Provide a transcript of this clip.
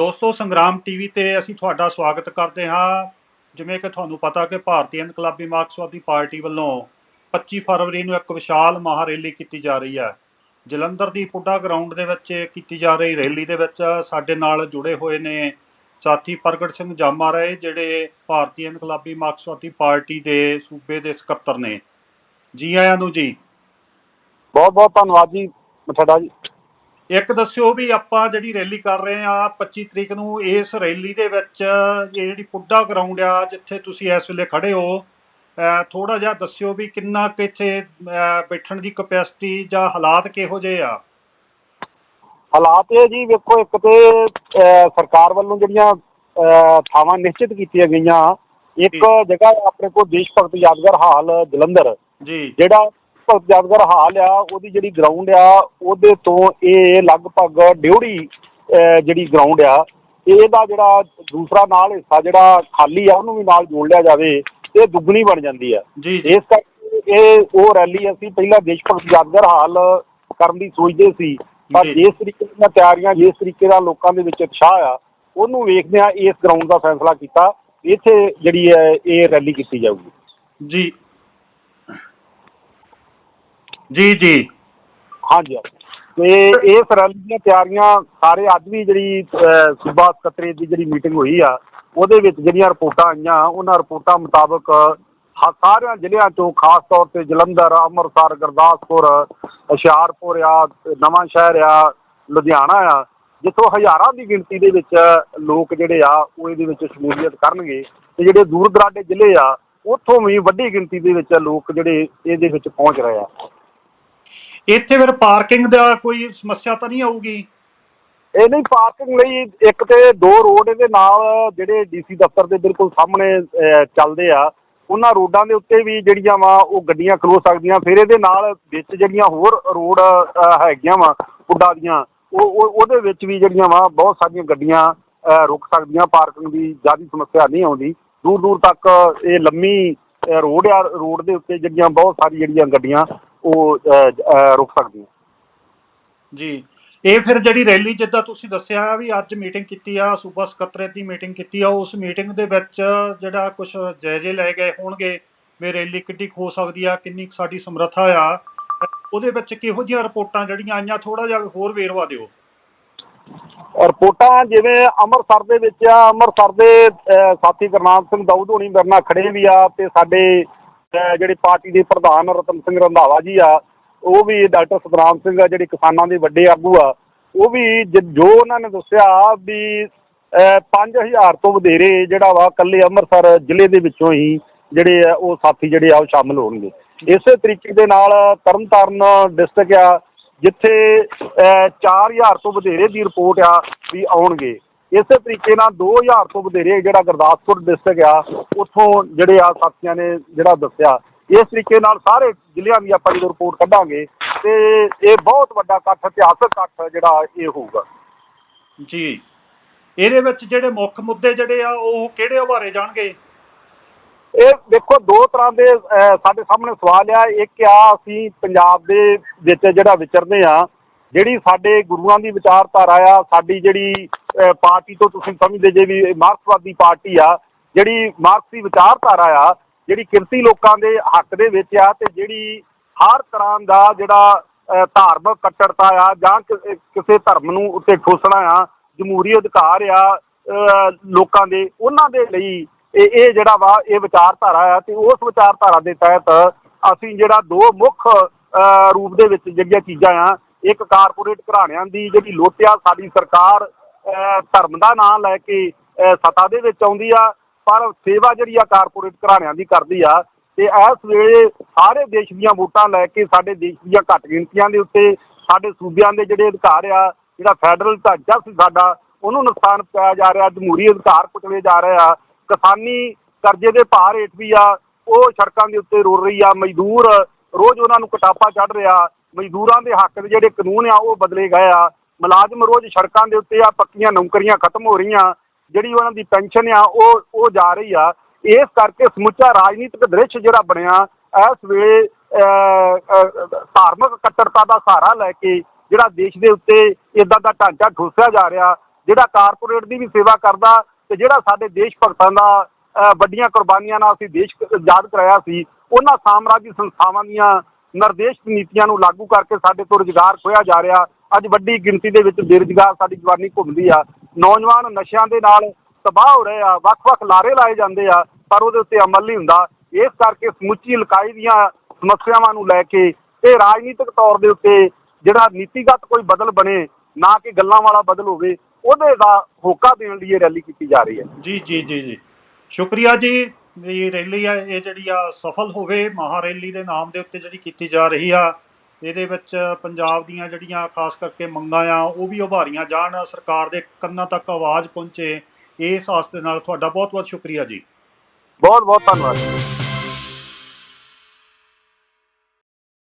ਦੋਸਤੋ, ਸੰਗਰਾਮ ਟੀਵੀ ਤੇ ਅਸੀਂ ਤੁਹਾਡਾ ਸਵਾਗਤ ਕਰਦੇ ਹਾਂ। ਜਿਵੇਂ ਕਿ ਤੁਹਾਨੂੰ ਪਤਾ ਕਿ ਭਾਰਤੀ ਇਨਕਲਾਬੀ ਮਾਰਕਸਵਾਦੀ ਪਾਰਟੀ ਵੱਲੋਂ 25 ਫਰਵਰੀ ਨੂੰ ਇੱਕ ਵਿਸ਼ਾਲ ਮਹਾ ਰੈਲੀ ਕੀਤੀ ਜਾ ਰਹੀ ਹੈ। ਜਲੰਧਰ ਦੀ ਪੁੱਡਾ ਗਰਾਊਂਡ ਦੇ ਵਿੱਚ ਕੀਤੀ ਜਾ ਰਹੀ ਰੈਲੀ ਦੇ ਵਿੱਚ ਸਾਡੇ ਨਾਲ ਜੁੜੇ ਹੋਏ ਨੇ ਸਾਥੀ ਪ੍ਰਗਟ ਸਿੰਘ ਜਾਮਾ ਰਹੇ ਜਿਹੜੇ ਭਾਰਤੀ ਇਨਕਲਾਬੀ ਮਾਰਕਸਵਾਦੀ ਪਾਰਟੀ ਦੇ ਸੂਬੇ ਦੇ ਸਕੱਤਰ ਨੇ। ਜੀ ਆਇਆਂ ਨੂੰ ਜੀ। ਬਹੁਤ ਬਹੁਤ ਧੰਨਵਾਦ ਜੀ ਤੁਹਾਡਾ ਜੀ। ਇੱਕ ਦੱਸਿਓ ਵੀ ਆਪਾਂ ਜਿਹੜੀ ਰੈਲੀ ਕਰ ਰਹੇ ਆ 25 ਤਰੀਕ ਨੂੰ ਇਸ ਰੈਲੀ ਦੇ ਵਿੱਚ ਇਹ ਜਿਹੜੀ ਪੁੱਡਾ ਗਰਾਊਂਡ ਆ ਜਿੱਥੇ ਤੁਸੀਂ ਇਸ ਵੇਲੇ ਖੜੇ ਹੋ ਥੋੜਾ ਜਿਹਾ ਦੱਸਿਓ ਵੀ ਕਿੰਨਾ ਕੁ ਇੱਥੇ ਬੈਠਣ ਦੀ ਕਪੈਸਿਟੀ ਜਾਂ ਹਾਲਾਤ ਕਿਹੋ ਜਿਹੇ ਆ ਹਾਲਾਤ ਇਹ ਜੀ ਵੇਖੋ ਇੱਕ ਤੇ ਸਰਕਾਰ ਵੱਲੋਂ ਜਿਹੜੀਆਂ ਥਾਵਾਂ ਨਿਸ਼ਚਿਤ ਕੀਤੀਆਂ ਗਈਆਂ ਇੱਕ। ਜਗ੍ਹਾ ਆਪਣੇ ਕੋਲ ਦੇਸ਼ ਭਗਤ ਯਾਦਗਾਰ ਹਾਲ ਜਲੰਧਰ ਜੀ ਜਿਹੜਾ ਭਗਤ ਯਾਦਗਾਰ ਹਾਲ ਆ ਉਹਦੀ ਜਿਹੜੀ ਗਰਾਊਂਡ ਆ ਉਹਦੇ ਤੋਂ ਇਹ ਲਗਭਗ ਅਹ, ਜਿਹੜੀ ਗਰਾਊਂਡ ਆ ਇਹਦਾ ਜਿਹੜਾ ਦੂਸਰਾ ਨਾਲ ਹਿੱਸਾ ਜਿਹੜਾ ਖਾਲੀ ਆ ਉਹਨੂੰ ਵੀ ਨਾਲ ਜੋੜ ਲਿਆ ਜਾਵੇ ਇਹ ਦੁੱਗਣੀ ਬਣ ਜਾਂਦੀ ਆ। ਇਸ ਕਰਕੇ ਇਹ ਉਹ ਰੈਲੀ ਅਸੀਂ ਪਹਿਲਾਂ ਦੇਸ਼ ਭਗਤ ਯਾਦਗਾਰ ਹਾਲ ਕਰਨ ਦੀ ਸੋਚਦੇ ਸੀ ਪਰ। ਜਿਸ ਤਰੀਕੇ ਦੀਆਂ ਤਿਆਰੀਆਂ ਜਿਸ ਤਰੀਕੇ ਦਾ ਲੋਕਾਂ ਦੇ ਵਿੱਚ ਉਤਸ਼ਾਹ ਆ ਉਹਨੂੰ ਵੇਖਦੇ ਆ ਇਸ ਗਰਾਊਂਡ ਦਾ ਫੈਸਲਾ ਕੀਤਾ ਇੱਥੇ ਜਿਹੜੀ ਹੈ ਇਹ ਰੈਲੀ ਕੀਤੀ ਜਾਊਗੀ। ਜੀ। ਜੀ ਜੀ। ਹਾਂਜੀ ਹਾਂਜੀ। ਤੇ ਇਸ ਰੈਲੀ ਦੀਆਂ ਤਿਆਰੀਆਂ ਸਾਰੇ ਅੱਜ ਵੀ ਜਿਹੜੀ ਅਹ, ਸੂਬਾ ਸਕੱਤਰੇਤ ਦੀ ਜਿਹੜੀ ਮੀਟਿੰਗ ਹੋਈ ਆ ਉਹਦੇ ਵਿੱਚ ਜਿਹੜੀਆਂ ਰਿਪੋਰਟਾਂ ਆਈਆਂ ਉਹਨਾਂ ਰਿਪੋਰਟਾਂ ਮੁਤਾਬਕ ਹ- ਸਾਰਿਆਂ ਜ਼ਿਲ੍ਹਿਆਂ ਚੋਂ ਖਾਸ ਤੌਰ ਤੇ ਜਲੰਧਰ ਅੰਮ੍ਰਿਤਸਰ ਗੁਰਦਾਸਪੁਰ ਹੁਸ਼ਿਆਰਪੁਰ ਆ ਨਵਾਂ ਸ਼ਹਿਰ ਆ ਲੁਧਿਆਣਾ ਆ ਜਿੱਥੋਂ ਹਜ਼ਾਰਾਂ ਦੀ ਗਿਣਤੀ ਦੇ ਵਿੱਚ ਲੋਕ ਜਿਹੜੇ ਆ ਉਹ ਇਹਦੇ ਵਿੱਚ ਸ਼ਮੂਲੀਅਤ ਕਰਨਗੇ। ਤੇ ਜਿਹੜੇ ਦੂਰ ਦਰਾਡੇ ਜ਼ਿਲ੍ਹੇ ਆ ਉੱਥੋਂ ਵੀ ਵੱਡੀ ਗਿਣਤੀ ਦੇ ਵਿੱਚ ਲੋਕ ਜਿਹੜੇ ਇਹਦੇ ਵਿੱਚ ਪਹੁੰਚ ਰਹੇ ਆ। ਇੱਥੇ ਫਿਰ ਪਾਰਕਿੰਗ ਦਾ ਕੋਈ ਸਮੱਸਿਆ ਤਾਂ ਨਹੀਂ ਆਊਗੀ? ਇਹ ਨਹੀਂ ਪਾਰਕਿੰਗ ਲਈ ਇੱਕ ਤੇ ਦੋ ਰੋਡ ਇਹਦੇ ਨਾਲ ਜਿਹੜੇ ਡੀਸੀ ਦਫ਼ਤਰ ਦੇ ਬਿਲਕੁਲ ਸਾਹਮਣੇ ਅਹ, ਚੱਲਦੇ ਆ। ਉਹਨਾਂ ਰੋਡਾਂ ਦੇ ਉੱਤੇ ਵੀ ਜਿਹੜੀਆਂ ਵਾ ਉਹ ਗੱਡੀਆਂ ਖਲੋ ਸਕਦੀਆਂ। ਫਿਰ ਇਹਦੇ ਨਾਲ ਵਿੱਚ ਜਿਹੜੀਆਂ ਹੋਰ ਰੋਡ ਅਹ, ਹੈਗੀਆਂ ਵਾ ਪੁੱਡਾ ਦੀਆਂ ਉਹ ਉਹ- ਉਹਦੇ ਵਿੱਚ ਵੀ ਜਿਹੜੀਆਂ ਵਾ ਬਹੁਤ ਸਾਰੀਆਂ ਗੱਡੀਆਂ ਅਹ, ਰੁਕ ਸਕਦੀਆਂ। ਪਾਰਕਿੰਗ ਦੀ ਜ਼ਿਆਦਾ ਸਮੱਸਿਆ ਨਹੀਂ ਆਉਂਦੀ। ਦੂਰ ਦੂਰ ਤੱਕ ਇਹ ਲੰਮੀ ਅਹ, ਰੋਡ ਆ ਰੋਡ ਦੇ ਉੱਤੇ ਜਿਹੜੀਆਂ ਬਹੁਤ ਸਾਰੀ ਜਿਹੜੀਆਂ ਗੱਡੀਆਂ ਉਹ ਰੁਕ ਸਕਦੀਆਂ ਜੀ। ਇਹ ਫਿਰ ਜਿਹੜੀ ਰੈਲੀ ਜਿੱਦਾਂ ਤੁਸੀਂ ਦੱਸਿਆ ਵੀ ਅੱਜ ਮੀਟਿੰਗ ਕੀਤੀ ਆ ਸੂਬਾ ਸਕੱਤਰੇਤ ਦੀ ਮੀਟਿੰਗ ਕੀਤੀ ਆ ਉਸ ਮੀਟਿੰਗ ਦੇ ਵਿੱਚ ਜਿਹੜਾ ਕੁਝ ਜਾਇਜ਼ੇ ਲਏ ਗਏ ਹੋਣਗੇ ਵੀ ਰੈਲੀ ਕਿੱਡੀ ਕੁ ਹੋ ਸਕਦੀ ਆ ਕਿੰਨੀ ਸਾਡੀ ਸਮਰੱਥਾ ਆ ਉਹਦੇ ਵਿੱਚ ਕਿਹੋ ਜਿਹੀਆਂ ਰਿਪੋਰਟਾਂ ਜਿਹੜੀਆਂ ਆਈਆਂ ਥੋੜਾ ਜਿਹਾ ਹੋਰ ਵੇਰਵਾ ਦਿਓ। ਰਿਪੋਰਟਾਂ ਜਿਵੇਂ ਅੰਮ੍ਰਿਤਸਰ ਦੇ ਵਿੱਚ ਆ ਅੰਮ੍ਰਿਤਸਰ ਦੇ ਸਾਥੀ ਗੁਰਨਾਮ ਸਿੰਘ ਦਾਊਦ ਹੋਣੀ ਮੇਰੇ ਨਾਲ ਖੜੇ ਵੀ ਆ ਤੇ ਸਾਡੇ ਜਿਹੜੇ ਪਾਰਟੀ ਦੇ ਪ੍ਰਧਾਨ ਰਤਨ ਸਿੰਘ ਰੰਧਾਵਾ ਜੀ ਆ ਉਹ ਵੀ ਡਾਕਟਰ ਸਤਨਾਮ ਸਿੰਘ ਆ ਜਿਹੜੇ ਕਿਸਾਨਾਂ ਦੇ ਵੱਡੇ ਆਗੂ ਆ ਉਹ ਵੀ ਜ- ਜੋ ਉਹਨਾਂ ਨੇ ਦੱਸਿਆ ਵੀ ਅਹ, 5000 ਤੋਂ ਵਧੇਰੇ ਜਿਹੜਾ ਵਾ ਕੱਲੇ ਅੰਮ੍ਰਿਤਸਰ ਜ਼ਿਲ੍ਹੇ ਦੇ ਵਿੱਚੋਂ ਹੀ ਜਿਹੜੇ ਆ ਉਹ ਸਾਥੀ ਜਿਹੜੇ ਆ ਉਹ ਸ਼ਾਮਲ ਹੋਣਗੇ। ਇਸੇ ਤਰੀਕੇ ਦੇ ਨਾਲ ਤਰਨਤਾਰਨ ਡਿਸਟ੍ਰਿਕਟ ਆ ਜਿੱਥੇ ਅਹ, 4000 ਤੋਂ ਵਧੇਰੇ ਦੀ ਰਿਪੋਰਟ ਆ ਵੀ ਆਉਣਗੇ। ਇਸੇ ਤਰੀਕੇ ਨਾਲ 2000 ਤੋਂ ਵਧੇਰੇ ਜਿਹੜਾ ਗੁਰਦਾਸਪੁਰ ਡਿਸਟ੍ਰਿਕਟ ਆ ਉੱਥੋਂ ਜਿਹੜੇ ਆ ਸਾਥੀਆਂ ਨੇ ਜਿਹੜਾ ਦੱਸਿਆ। ਇਸ ਤਰੀਕੇ ਨਾਲ ਸਾਰੇ ਜ਼ਿਲ੍ਹਿਆਂ ਦੀ ਆਪਾਂ ਜਦੋਂ ਰਿਪੋਰਟ ਕੱਢਾਂਗੇ ਤੇ ਇਹ ਬਹੁਤ ਵੱਡਾ ਇਕੱਠ ਇਤਿਹਾਸਕ ਇਕੱਠ ਜਿਹੜਾ ਇਹ ਹੋਊਗਾ। ਜੀ। ਇਹਦੇ ਵਿੱਚ ਜਿਹੜੇ ਮੁੱਖ ਮੁੱਦੇ ਜਿਹੜੇ ਆ ਉਹ ਕਿਹੜੇ ਉਭਾਰੇ ਜਾਣਗੇ? ਇਹ ਦੇਖੋ ਦੋ ਤਰ੍ਹਾਂ ਦੇ ਸਾਡੇ ਸਾਹਮਣੇ ਸਵਾਲ ਆ। ਇੱਕ ਆ ਅਸੀਂ ਪੰਜਾਬ ਦੇ ਵਿੱਚ ਜਿਹੜਾ ਵਿਚਰਦੇ ਆ ਜਿਹੜੀ ਸਾਡੇ ਗੁਰੂਆਂ ਦੀ ਵਿਚਾਰਧਾਰਾ ਆ ਸਾਡੀ ਜਿਹੜੀ ਪਾਰਟੀ ਤੋਂ ਤੁਸੀਂ ਸਮਝਦੇ ਜੇ ਵੀ ਇਹ ਮਾਰਕਸਵਾਦੀ ਪਾਰਟੀ ਆ, ਜਿਹੜੀ ਮਾਰਕਸੀ ਵਿਚਾਰਧਾਰਾ ਆ, ਜਿਹੜੀ ਕਿਰਤੀ ਲੋਕਾਂ ਦੇ ਹੱਕ ਦੇ ਵਿੱਚ ਆ ਤੇ ਜਿਹੜੀ ਹਰ ਤਰ੍ਹਾਂ ਦਾ ਜਿਹੜਾ ਧਾਰਮਿਕ ਕੱਟੜਤਾ ਆ ਜਾਂ ਕਿਸੇ ਧਰਮ ਨੂੰ ਉੱਤੇ ਠੋਸਣਾ ਆ, ਜਮਹੂਰੀ ਅਧਿਕਾਰ ਆ ਲੋਕਾਂ ਦੇ, ਉਹਨਾਂ ਦੇ ਲਈ ਇਹ ਜਿਹੜਾ ਵਾ ਇਹ ਵਿਚਾਰਧਾਰਾ ਆ ਤੇ ਉਸ ਵਿਚਾਰਧਾਰਾ ਦੇ ਤਹਿਤ ਅਸੀਂ ਜਿਹੜਾ ਦੋ ਮੁੱਖ ਰੂਪ ਦੇ ਵਿੱਚ ਜਿਹੜੀਆਂ ਚੀਜ਼ਾਂ ਆ, ਇੱਕ ਕਾਰਪੋਰੇਟ ਘਰਾਣਿਆਂ ਦੀ ਜਿਹੜੀ ਲੋਟਿਆ ਸਾਡੀ ਸਰਕਾਰ ਧਰਮ ਦਾ ਨਾਂ ਲੈ ਕੇ ਅਹ, ਸੱਤਾ ਦੇ ਵਿੱਚ ਆਉਂਦੀ ਆ ਪਰ ਸੇਵਾ ਜਿਹੜੀ ਆ ਕਾਰਪੋਰੇਟ ਘਰਾਣਿਆਂ ਦੀ ਕਰਦੀ ਆ। ਤੇ ਇਸ ਵੇਲੇ ਸਾਰੇ ਦੇਸ਼ ਦੀਆਂ ਵੋਟਾਂ ਲੈ ਕੇ ਸਾਡੇ ਦੇਸ਼ ਦੀਆਂ ਘੱਟ ਗਿਣਤੀਆਂ ਦੇ ਉੱਤੇ ਸਾਡੇ ਸੂਬਿਆਂ ਦੇ ਜਿਹੜੇ ਅਧਿਕਾਰ ਆ ਜਿਹੜਾ ਫੈਡਰਲ ਢਾਂਚਾ ਸੀ ਸਾਡਾ ਉਹਨੂੰ ਨੁਕਸਾਨ ਪਹੁੰਚਾਇਆ ਜਾ ਰਿਹਾ ਜਮਹੂਰੀ ਅਧਿਕਾਰ ਕੁਚਲੇ ਜਾ ਰਹੇ ਆ। ਕਿਸਾਨੀ ਕਰਜ਼ੇ ਦੇ ਭਾਰ ਹੇਠ ਵੀ ਆ ਉਹ ਸੜਕਾਂ ਦੇ ਉੱਤੇ ਰੁਲ ਰਹੀ ਆ ਮਜ਼ਦੂਰ ਰੋਜ਼ ਉਹਨਾਂ ਨੂੰ ਕਟਾਪਾ ਚੜ ਰਿਹਾ। ਮਜ਼ਦੂਰਾਂ ਦੇ ਹੱਕ ਦੇ ਜਿਹੜੇ ਕਾਨੂੰਨ ਆ ਉਹ ਬਦਲੇ ਗਏ ਆ। ਮੁਲਾਜ਼ਮ ਰੋਜ਼ ਸੜਕਾਂ ਦੇ ਉੱਤੇ ਆ ਪੱਕੀਆਂ ਨੌਕਰੀਆਂ ਖਤਮ ਹੋ ਰਹੀਆਂ ਜਿਹੜੀ ਉਹਨਾਂ ਦੀ ਪੈਨਸ਼ਨ ਆ ਉਹ ਉਹ ਜਾ ਰਹੀ ਆ। ਇਸ ਕਰਕੇ ਸਮੁੱਚਾ ਰਾਜਨੀਤਿਕ ਦ੍ਰਿਸ਼ ਜਿਹੜਾ ਬਣਿਆ ਇਸ ਵੇਲੇ ਅਹ, ਧਾਰਮਿਕ ਕੱਟੜਤਾ ਦਾ ਸਹਾਰਾ ਲੈ ਕੇ ਜਿਹੜਾ ਦੇਸ਼ ਦੇ ਉੱਤੇ ਇਦਾਂ ਦਾ ਢਾਂਚਾ ਠੋਸਿਆ ਜਾ ਰਿਹਾ ਜਿਹੜਾ ਕਾਰਪੋਰੇਟ ਦੀ ਵੀ ਸੇਵਾ ਕਰਦਾ ਤੇ ਜਿਹੜਾ ਸਾਡੇ ਦੇਸ਼ ਭਗਤਾਂ ਦਾ ਵੱਡੀਆਂ ਕੁਰਬਾਨੀਆਂ ਨਾਲ ਅਸੀਂ ਦੇਸ਼ ਕ- ਆਜ਼ਾਦ ਕਰਾਇਆ ਸੀ ਉਹਨਾਂ ਸਾਮਰਾਜੀ ਸੰਸਥਾਵਾਂ ਦੀਆਂ ਨਿਰਦੇਸ਼ ਨੀਤੀਆਂ ਨੂੰ ਲਾਗੂ ਕਰਕੇ ਸਾਡੇ ਤੋਂ ਰੁਜ਼ਗਾਰ ਖੋਇਆ ਜਾ ਰਿਹਾ। ਅੱਜ ਵੱਡੀ ਗਿਣਤੀ ਦੇ ਵਿੱਚ ਬੇਰੁਜ਼ਗਾਰ ਸਾਡੀ ਜਵਾਨੀ ਘੁੰਮਦੀ ਆ। ਨੌਜਵਾਨ ਨਸ਼ਿਆਂ ਦੇ ਨਾਲ ਤਬਾਹ ਹੋ ਰਹੇ ਆ, ਵੱਖ-ਵੱਖ ਲਾਰੇ ਲਾਏ ਜਾਂਦੇ ਆ, ਪਰ ਉਹਦੇ ਉੱਤੇ ਅਮਲ ਨਹੀਂ ਹੁੰਦਾ। ਇਸ ਕਰਕੇ ਸਮੁੱਚੀ ਇਲਾਕਾਈ ਦੀਆਂ ਸਮੱਸਿਆਵਾਂ ਨੂੰ ਲੈ ਕੇ ਤੇ ਰਾਜਨੀਤਿਕ ਤੌਰ ਦੇ ਉੱਤੇ ਜਿਹੜਾ ਨੀਤੀਗਤ ਕੋਈ ਬਦਲ ਬਣੇ, ਨਾ ਕਿ ਗੱਲਾਂ ਵਾਲਾ ਬਦਲ ਹੋਵੇ, ਉਹਦੇ ਦਾ ਹੋਕਾ ਦੇਣ ਲਈ ਇਹ ਰੈਲੀ ਕੀਤੀ ਜਾ ਰਹੀ ਹੈ। ਜੀ ਜੀ ਜੀ ਜੀ। ਸ਼ੁਕਰੀਆ ਜੀ। ਇਹ ਰੈਲੀ ਆ, ਇਹ ਜਿਹੜੀ ਆ ਸਫਲ ਹੋਵੇ ਮਹਾ ਰੈਲੀ ਦੇ ਨਾਮ ਦੇ ਉੱਤੇ ਜਿਹੜੀ ਕੀਤੀ ਜਾ ਰਹੀ ਆ। ਇਹਦੇ ਵਿੱਚ ਪੰਜਾਬ ਦੀਆਂ ਜਿਹੜੀਆਂ ਖਾਸ ਕਰਕੇ ਮੰਗਾਂ ਆ, ਉਹ ਵੀ ਉਭਾਰੀਆਂ ਜਾਣ, ਸਰਕਾਰ ਦੇ ਕੰਨਾਂ ਤੱਕ ਆਵਾਜ਼ ਪਹੁੰਚੇ, ਇਸ ਆਸ ਦੇ ਨਾਲ ਤੁਹਾਡਾ ਬਹੁਤ ਬਹੁਤ ਸ਼ੁਕਰੀਆ ਜੀ। ਬਹੁਤ ਬਹੁਤ ਧੰਨਵਾਦ।